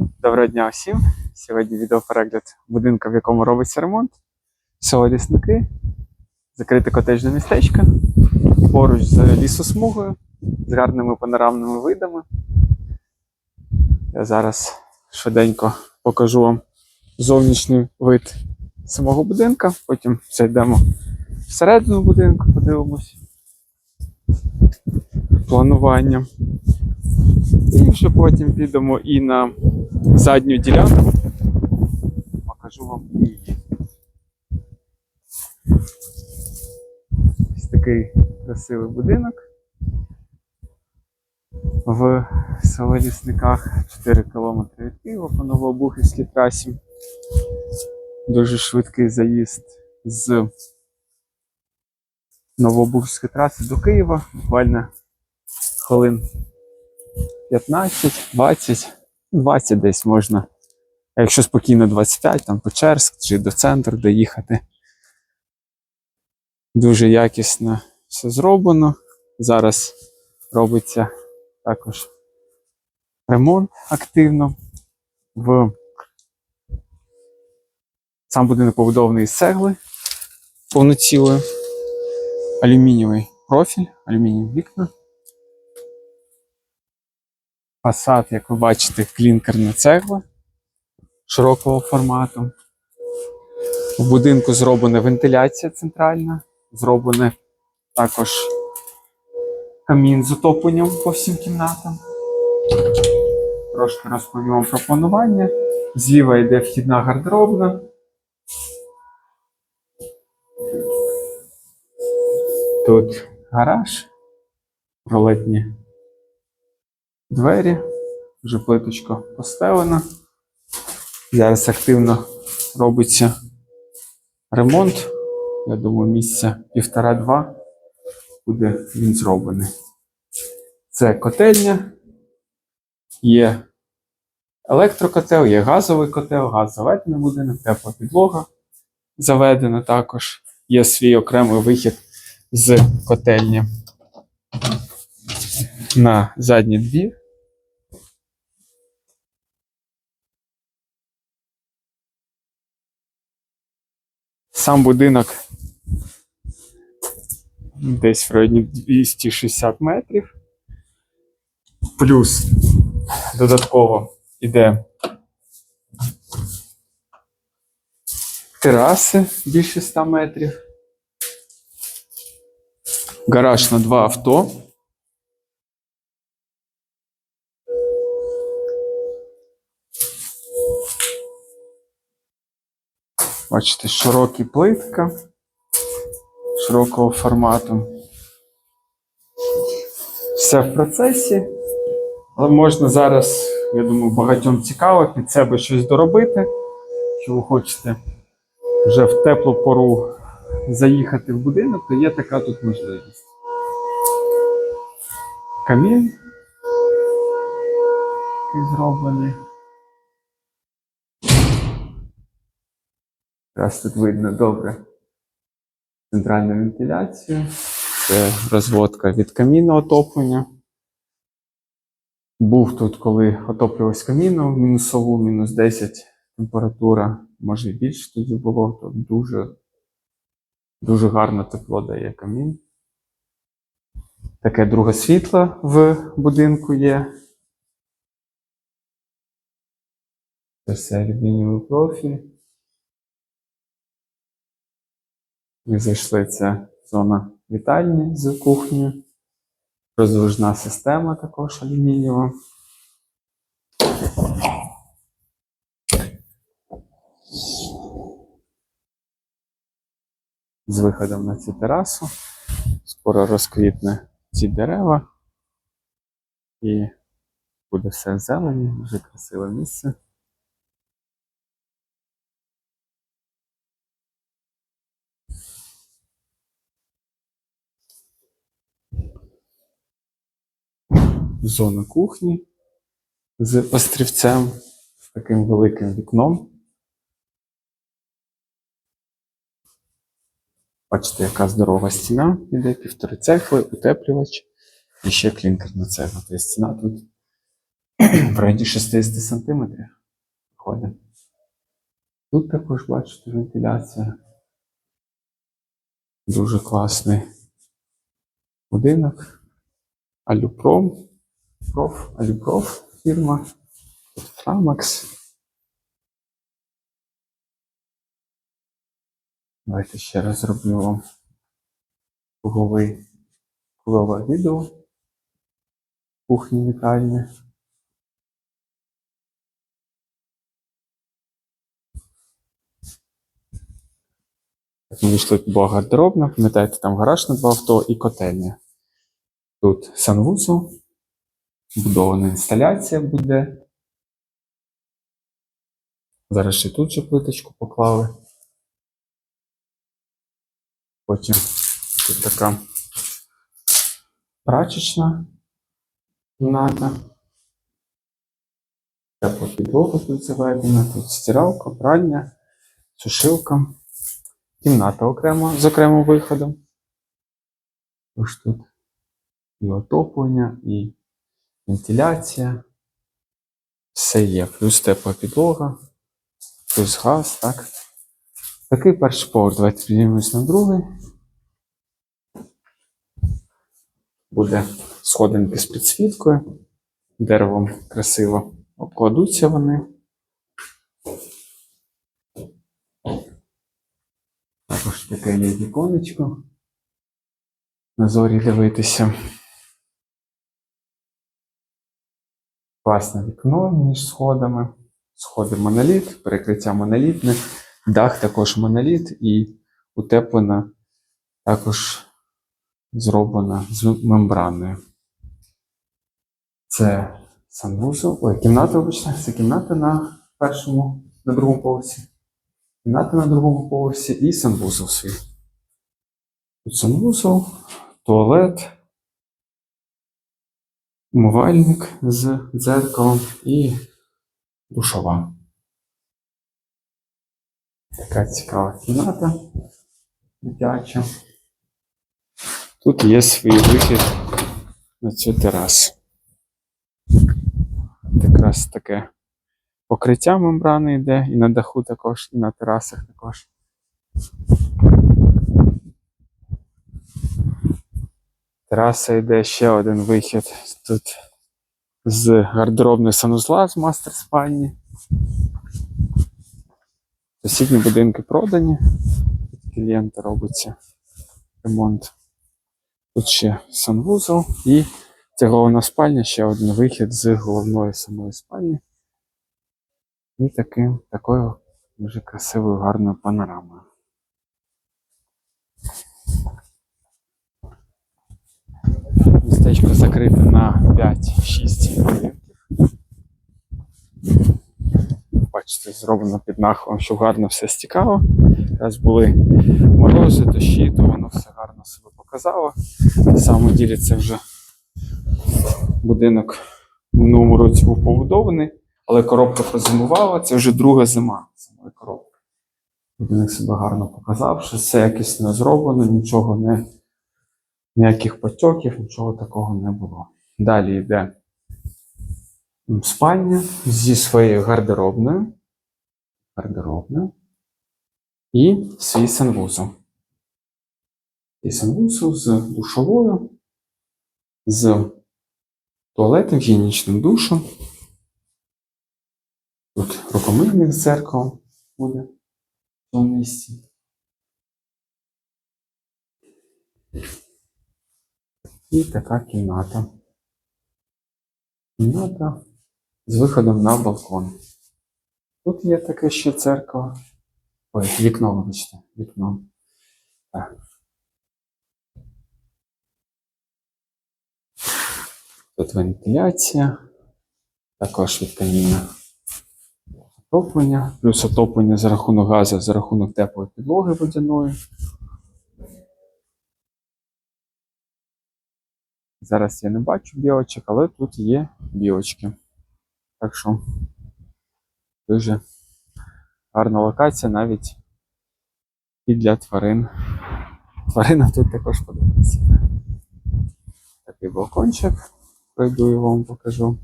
Доброго дня всім! Сьогодні відеоперегляд будинка, в якому робиться ремонт. Село Лісники, закрите котеджне містечко, поруч з лісосмугою, з гарними панорамними видами. Я зараз швиденько покажу вам зовнішній вид самого будинка, потім зайдемо всередину будинку, подивимось планування. І вже потім підемо і на задню ділянку. Покажу вам її. Ось такий красивий будинок. В село Лісниках 4 км від Києва по Новообухівській трасі. Дуже швидкий заїзд з Новообухівської траси до Києва. Буквально хвилин 15, 20, 20 десь можна. А якщо спокійно 25, там по Черськ чи до центру доїхати. Дуже якісно все зроблено. Зараз робиться також ремонт активно. В сам будинок побудований з цегли повноцілої, алюмінієвий профіль, алюмінієві вікна. Фасад, як ви бачите, клінкерна цегла широкого формату. У будинку зроблена вентиляція центральна, зроблений також камін з отопленням по всім кімнатам. Трошки розповім вам про планування. Зліва йде вхідна гардеробна. Тут гараж, пролетні двері, вже плиточка постелена. Зараз активно робиться ремонт. Я думаю, місця півтора-два буде він зроблений. Це котельня, є електрокотел, є газовий котел, газ заведений будинок, тепла підлога заведена також. Є свій окремий вихід з котельні на задній двір. Сам будинок десь в районі 260 метрів. Плюс додатково йде тераси більше 100 метрів. Гараж на два авто. Бачите, широкі плитка широкого формату. Все в процесі. Але можна зараз, я думаю, багатьом цікаво під себе щось доробити. Якщо ви хочете вже в теплу пору заїхати в будинок, то є така тут можливість. Камін зроблений. Якраз тут видно добре центральну вентиляцію. Це розводка від каміну отоплення. Був тут, коли отоплювався каміном, мінусову, мінус 10 температура, може і більше тоді було, то дуже, дуже гарно тепло дає камін. Таке друге світло в будинку є. Це все алюмінієвий профіль. Зайшли це зона вітальні з кухнею. Роздвижна система також алюмінієва. З виходом на цю терасу. Скоро розквітне ці дерева. І буде все зелені, дуже красиве місце. Зона кухні з острівцем, з таким великим вікном. Бачите, яка здорова стіна іде, півтори цехли, утеплювач і ще клінкерна цегла. Тобто стіна тут в районі 60 сантиметрів виходить. Тут також бачите вентиляція. Дуже класний будинок. Алюпром. Проф, Алюпроф фірма. Фрамакс. Давайте ще раз зроблю вам круговий кругове відео кухні вітальні. Ми вийшли, була гардеробна, пам'ятаєте, там гараж на два авто і котельня. Тут санвузол, будована інсталяція буде. Зараз ще тут же плиточку поклали. Потім тут така прачечна кімната. Тепла підлога тут заведена, тут стиралка, пральня, сушилка. Кімната окремо з окремим виходом. Ось тут і отоплення, і вентиляція. Все є. Плюс тепла підлога, плюс газ, так. Такий перший поверх. Давайте піднімемось на другий. Буде сходинки з підсвіткою. Деревом красиво обкладуться вони. Також таке є віконечко. На зорі дивитися. Класне вікно між сходами. Сходи моноліт, перекриття монолітне, дах також моноліт і утеплена також зроблена з мембраною. Це санвузол. Ой, кімната, вибачте, це кімната на першому, на другому поверсі. Кімната на другому поверсі і санвузол свій. Тут санвузол, туалет, умивальник з дзеркалом і душова. Така цікава кімната дитяча. Тут є свій вихід на цю терасу. Якраз таке покриття мембрани йде і на даху також, і на терасах також. Тераса йде ще один вихід тут з гардеробної санузла з мастер спальні. Сусідні будинки продані. Тут клієнта робиться ремонт. Тут ще санвузол і це головна спальня, ще один вихід з головної самої спальні. І таким, такою дуже красивою гарною панорамою. Містечко закрите на 5-6 будинків. Бачите, зроблено під нахилом, щоб гарно все стікало. Якраз були морози, дощі, то воно все гарно себе показало. На самому ділі це вже будинок в минулому році був побудований, але коробка прозимувала. Це вже друга зима самої коробки. Будинок себе гарно показав, що все якісно зроблено, нічого не, ніяких потьоків, нічого такого не було. Далі йде спальня зі своєю гардеробною. Гардеробною. І свій санвузол. І санвузол з душовою, з туалетом, гігієнічним душем. Тут рукомийник з дзеркалом буде в цьому місці. І така кімната. Кімната з виходом на балкон. Тут є таке ще дзеркало. Ой, вікно, вибачте, вікно. Так. Тут вентиляція, також від каміна отоплення, плюс отоплення за рахунок газу, за рахунок теплої підлоги водяної. Зараз я не бачу білочок, але тут є білочки. Так що дуже гарна локація навіть і для тварин. Тварина тут також подобається. Такий балкончик. Пройду і вам покажу.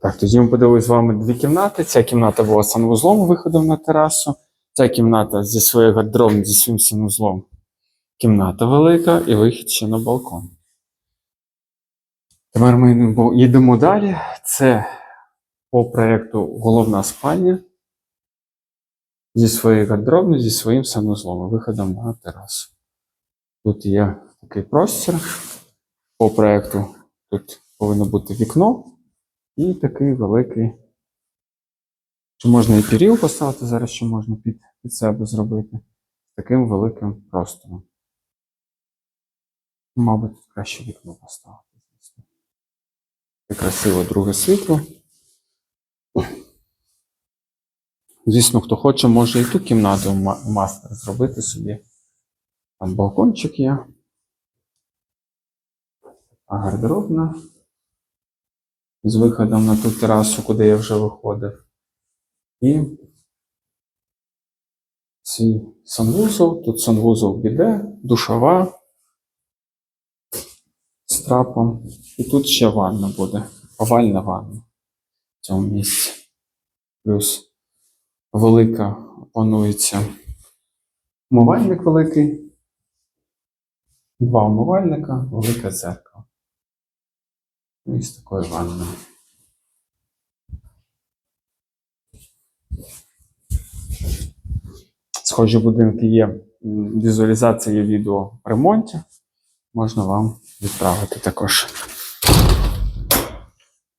Так, тоді ми подивилися з вами дві кімнати. Ця кімната була з санвузлом виходом на терасу. Ця кімната зі своєю гардеробом, зі своїм санвузлом. Кімната велика і вихід ще на балкон. Тепер ми йдемо- далі. Це по проєкту головна спальня зі своєю гардеробною, зі своїм санвузлом і виходом на терасу. Тут є такий простір. По проєкту тут повинно бути вікно і такий великий. Чи можна і піріл поставити зараз, що можна під, під себе зробити таким великим простором. Мабуть, тут краще вікно поставити. Це красиво друге світло. Звісно, хто хоче, може і ту кімнату мастер зробити собі. Там балкончик є. А гардеробна. З виходом на ту терасу, куди я вже виходив. І свій санвузол. Тут санвузол біде, душова з трапом. І тут ще ванна буде. Овальна ванна в цьому місці. Плюс велика планується умивальник великий. Два умивальника, велике зеркало. Ну, І з такою ванною. Схожі будинки є. Візуалізація відео в ремонті. Можна вам відправити також.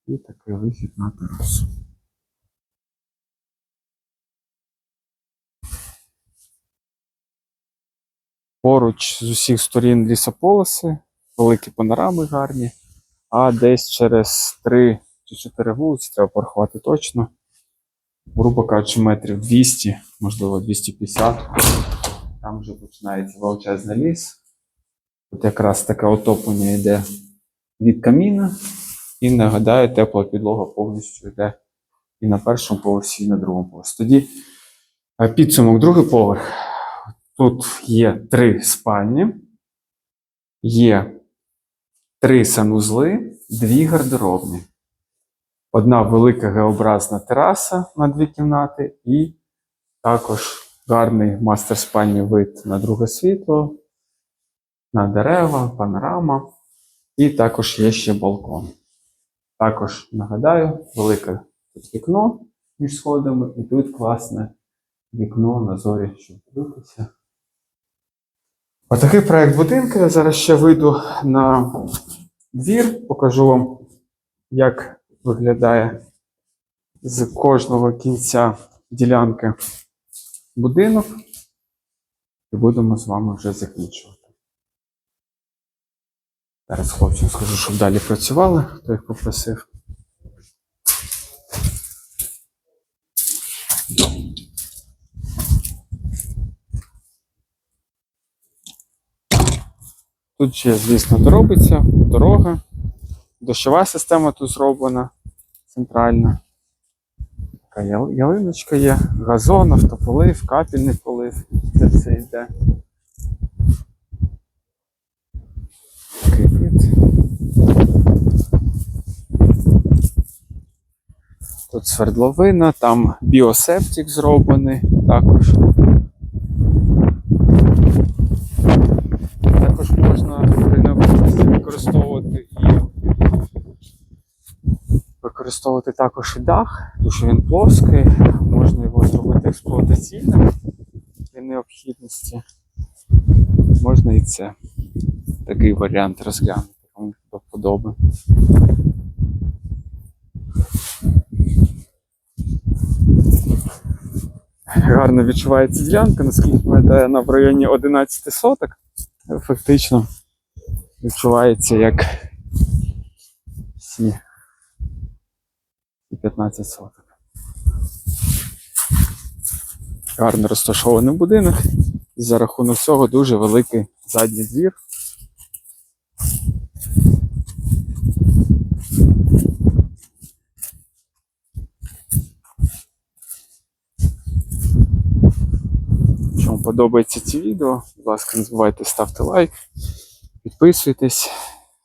І такий вихід на терасу. Поруч з усіх сторін лісополоси, великі панорами гарні, а десь через 3 чи 4 вулиці, треба порахувати точно. Грубо кажучи, метрів 200, можливо 250. Там вже починається величезний ліс. Тут якраз таке отоплення йде від каміна. І нагадаю, тепла підлога повністю йде і на першому поверсі, і на другому поверсі. Тоді е, підсумок, другий поверх. Тут є три спальні, є три санузли, дві гардеробні. Одна велика геобразна тераса на дві кімнати, і також гарний мастер спальні вид на друге світло, на дерева, панорама. І також є ще балкон. Також нагадаю, велике тут вікно між сходами, і тут класне вікно на зорі, щоб дивитися. Отакий проект будинку. Я зараз ще вийду на двір, покажу вам, як виглядає з кожного кінця ділянки будинок. І будемо з вами вже закінчувати. Зараз хлопцям скажу, щоб далі працювали, хто їх попросив. Тут ще, звісно, доробиться дорога. Дощова система тут зроблена центральна. Така ялиночка є, газон, автополив, капельний полив. Це все йде. Тут свердловина, там біосептик зроблений. Також можна при необхідності використовувати і використовувати також і дах, тому що він плоский, можна його зробити експлуатаційним при необхідності. Можна і це. Такий варіант розглянути, кому до вподоби. Гарно відчувається ділянка, наскільки пам'ятаю, вона в районі 11 соток. Фактично відчувається як всі і 15 соток. Гарно розташований будинок. І за рахунок цього дуже великий задній двір. Якщо вам подобається ці відео, будь ласка, не забувайте ставити лайк, підписуйтесь,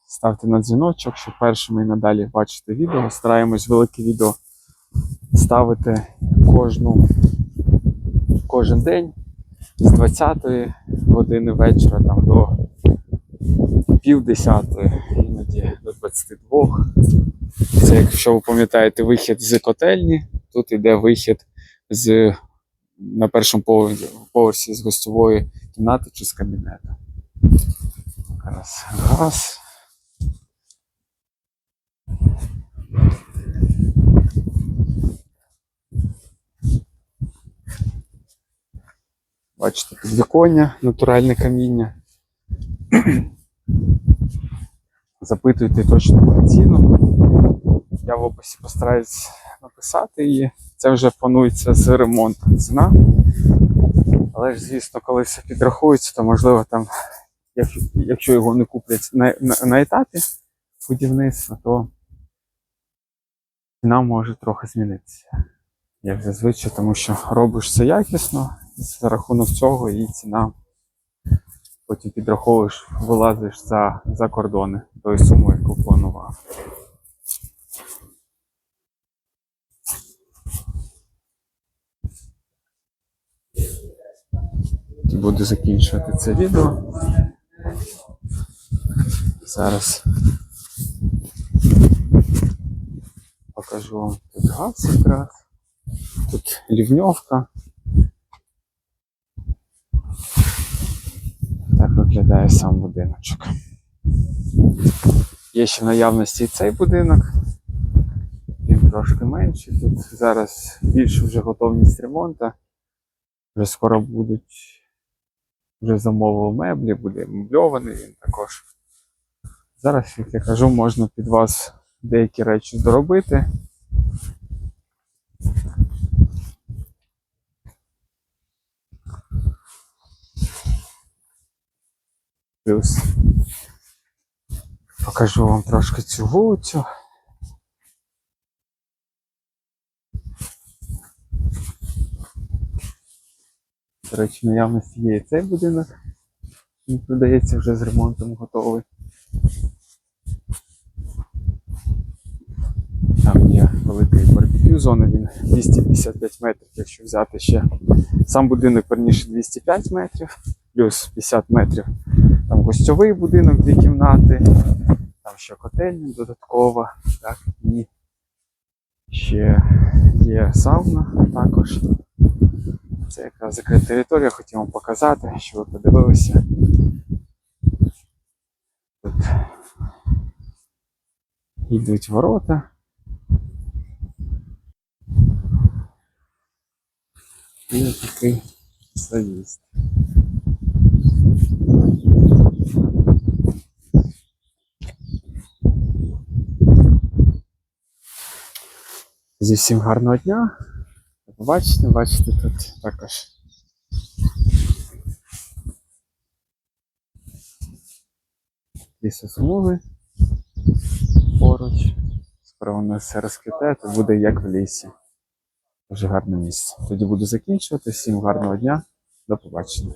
ставте на дзвіночок, щоб першими і надалі бачити відео. Стараємось велике відео ставити кожну, кожен день з 20 години вечора там, до пів десятої, іноді до 22. Це, якщо ви пам'ятаєте, вихід з котельні, тут йде вихід з на першому поверсі з гостьової кімнати чи з кабінету. Зараз газ. Бачите, підвіконня, натуральне каміння. Запитуйте точно ціну. Я в описі постараюсь написати її. Це вже планується з ремонтом ціна. Але ж, звісно, коли все підрахується, то можливо там, якщо, якщо його не куплять на, на, на етапі будівництва, то ціна може трохи змінитися. Як зазвичай, тому що робиш все якісно, за рахунок цього і ціна потім підраховуєш, вилазиш за, за кордони тої суми, яку планував. Буду закінчувати це відео. Зараз покажу вам тут газ якраз. Тут лівньовка. Так виглядає сам будиночок. Є ще в наявності цей будинок. Він трошки менший. Тут зараз більше вже готовність ремонту. Вже скоро будуть. Вже замовив меблі, буде мебльований він також. Зараз, як я кажу, можна під вас деякі речі доробити. Плюс покажу вам трошки цю вулицю. До речі, наявності є цей будинок. Він продається вже з ремонтом готовий. Там є великий барбекю зона, він 255 метрів, якщо взяти ще. Сам будинок верніше 205 метрів, плюс 50 метрів. Там гостьовий будинок, дві кімнати, там ще котельня додаткова, так, і ще є сауна також. Це якраз закрита територія, хотів вам показати, щоб ви подивилися. Тут йдуть ворота. І такий заїзд. Зі всім гарного дня. Побачення, бачите тут також. Лісосмуги поруч. Скоро воно все розквіте, то буде як в лісі. Дуже гарне місце. Тоді буду закінчувати. Всім гарного дня. До побачення.